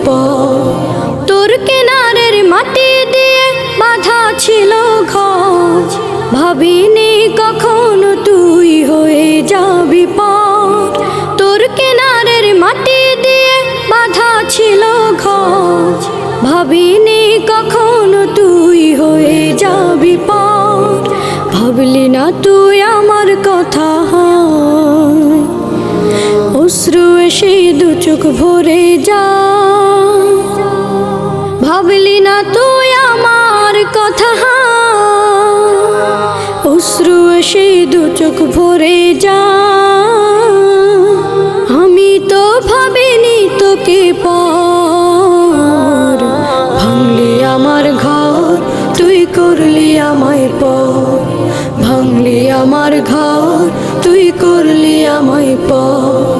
আমায় প তোর কেনারের মাটি দিয়ে বাধা ছিল ঘর ভাবিনি কখনো তুই হয়ে যাবি পর তোর কেনারের মাটি দিয়ে বাধা ছিল ঘর ভাবিনি এসে দু চোখ ভরে যা। ভাবলি না তুই আমার কথা। অশ্রু এসে দু চোখ ভরে যা। আমি তো ভাবিনি তোকে পর। ভাঙলি আমার ঘর, তুই করলি আমায় পর। ভাঙলি আমার ঘর, তুই করলি আমায় ও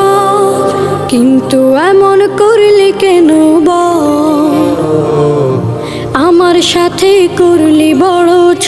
কিন্তু এমন করলি কেন ব? আমার সাথে করলি বড় ছ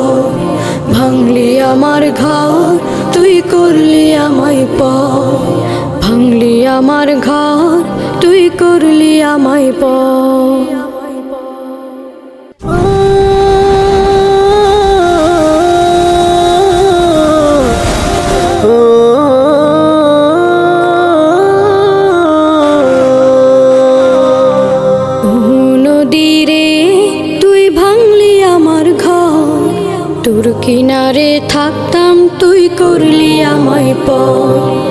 আমার ঘর তুই করলি আমায় প তোর কিনারে থাকতাম তুই করলি আমায় প ও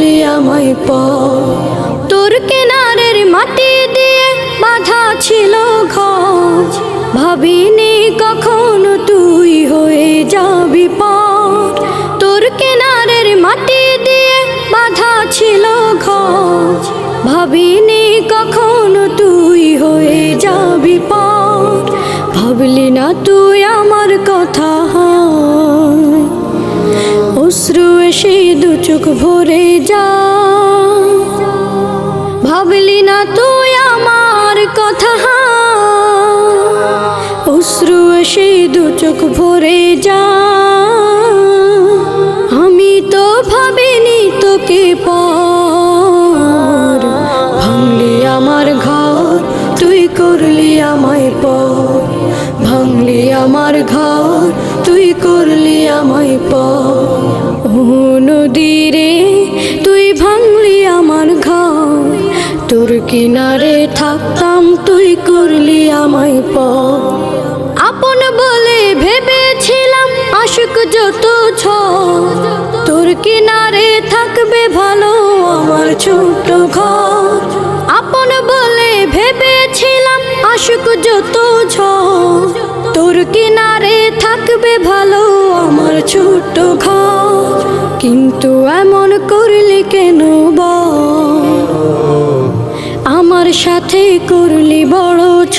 করলি আমায় প তোর কেনারের মাটি দিয়ে বাধা ছিল ঘর। ভাবিনি কখনো তুই হয়ে যাবি পর। তোর কেনারের মাটি দিয়ে বাধা ছিল ঘর। ভাবিনি কখনো তুই হয়ে যাবি পর। ভাবলি না তুই আমার কথা এসে দু চোখ ভরে যা। ভাবলি না তুই আমার কথা। অশ্রু এসে দু চোখ ভরে যা। আমি তো ভাবিনি তোকে পর। ভাঙলি আমার ঘর, তুই করলি আমায় পর। ভাঙলি আমার ঘর কিনারে থাকতাম তুই করলি আমায় পর আপন বলে ভেবেছিলাম আশুক যত ছ তোর কিনারে থাকবে ভালো আমার ছোট ঘর। আপন বলে ভেবেছিলাম আশুক যত ছ তোর কিনারে থাকবে ভালো আমার ছোট ঘর। কিন্তু এমন করলি কেন বল? সাথে করলি বড় ছ